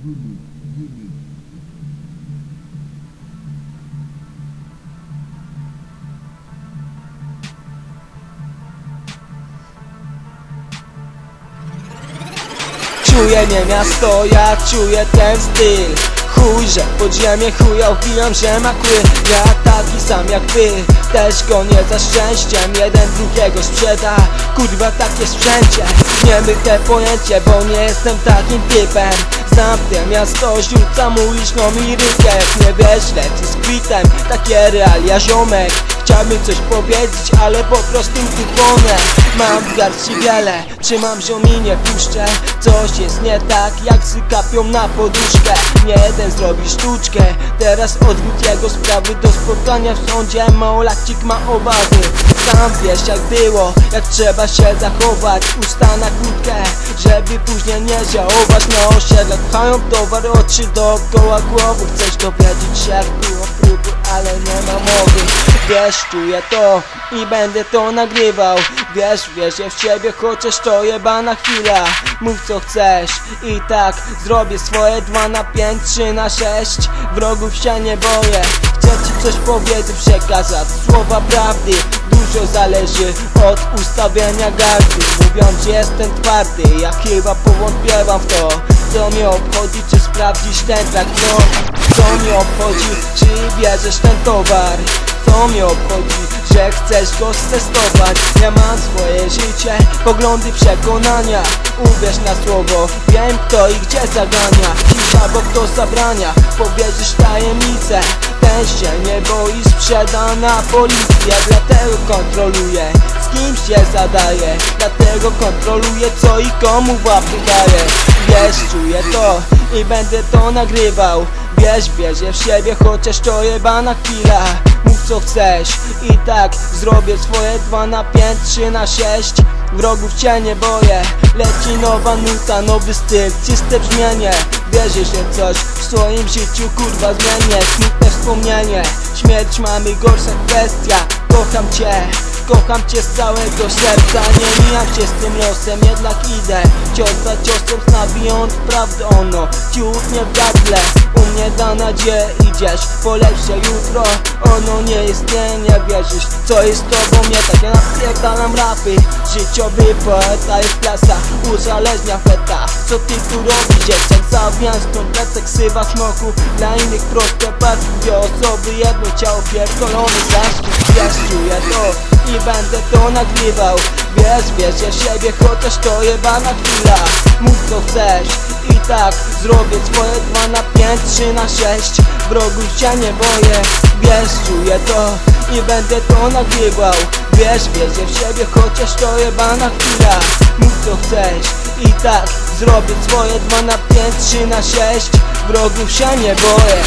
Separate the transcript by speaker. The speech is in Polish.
Speaker 1: Czuję nie miasto, ja czuję ten styl. Chuj, że pod ziemię chuja wbijam, że ma kły. Ja taki sam jak ty, też go nie za szczęściem Jeden drugiego sprzeda, kurwa tak jest wszędzie Nie my te pojęcie, bo nie jestem takim typem Zamknę miasto, rzucam uliczną lirykę Nie wiesz, leci z kwitem, takie realia ziomek. Chciałbym coś powiedzieć, ale po prostu kuponę Mam w garści wiele, trzymam ziomi nie puszczę Coś jest nie tak, jak sykapią na poduszkę. Nie jeden zrobi sztuczkę, teraz odwrót jego sprawy. Do spotkania w sądzie, małolacik ma obawy. Sam wiesz jak było, jak trzeba się zachować. Usta na krótkę, żeby później nie żałować. Na osiedle pchają towar, oczy dookoła głowy. Chcesz dowiedzieć jak było próby, ale nie ma mowy. Wiesz, czuję to i będę to nagrywał. Wiesz, wierzę w ciebie, chociaż to jebana chwila. Mów co chcesz i tak zrobię swoje 2 na 5, 3 na 6 Wrogów się nie boję Chcę ci coś powiedzieć, przekazać słowa prawdy Dużo zależy od ustawienia gardy. Mówiąc, jestem twardy, ja chyba powątpiewam w to. Co mnie obchodzi, czy sprawdzisz ten trakt, no Co mnie obchodzi, czy bierzesz ten towar? Co mnie obchodzi, że chcesz go stestować Ja mam swoje życie, poglądy, przekonania. Uwierz na słowo, wiem kto i gdzie zagania Cisza, bo kto zabrania, powierzysz tajemnicę. Ten się nie boi, sprzeda na Dlatego kontroluje, z kim się zadaje. Dlatego kontroluje, co i komu w łapy daje Wiesz, czuję to i będę to nagrywał. Wiesz, wierzę w siebie, chociaż to jebana chwila co chcesz. I tak zrobię swoje 2 na 5, 3 na 6 Wrogów cię nie boję. Leci nowa nuta, nowy styl, czyste brzmienie. Wierzę, że coś w swoim życiu kurwa zmienię. Smutne wspomnienie, śmierć mamy gorsza kwestia. Kocham cię, kocham cię z całego serca. Nie mijam się z tym losem, jednak idę. Cios za ciosem nawijając prawdę ono. Ciut nie w gardle, u mnie da nadzieję idziesz. Po lepsze jutro, ono nie istnieje, nie wierzysz. Co jest tobą? Nie tak, ja napierdalam rapy. Życiowy poeta jest klasa, uzależnia feta. Co ty tu robisz? Dzieciak, zawijając tą plecę ksywa smoku. Dla innych proste parki, dwie osoby, jedno ciało pierdolony zaszczyt Ja czuję to i będę to nagrywał. Wiesz, wierzę w siebie, chociaż to jebana chwila. Mów co chcesz i tak zrobię swoje 2 na 5, 3 na 6 Wrogów się nie boję, wiesz, czuję to i będę to nagrywał. Wiesz, wierzę w siebie, chociaż to jebana chwila Mów co chcesz i tak zrobię swoje 2 na 5, 3 na 6 Wrogów się nie boję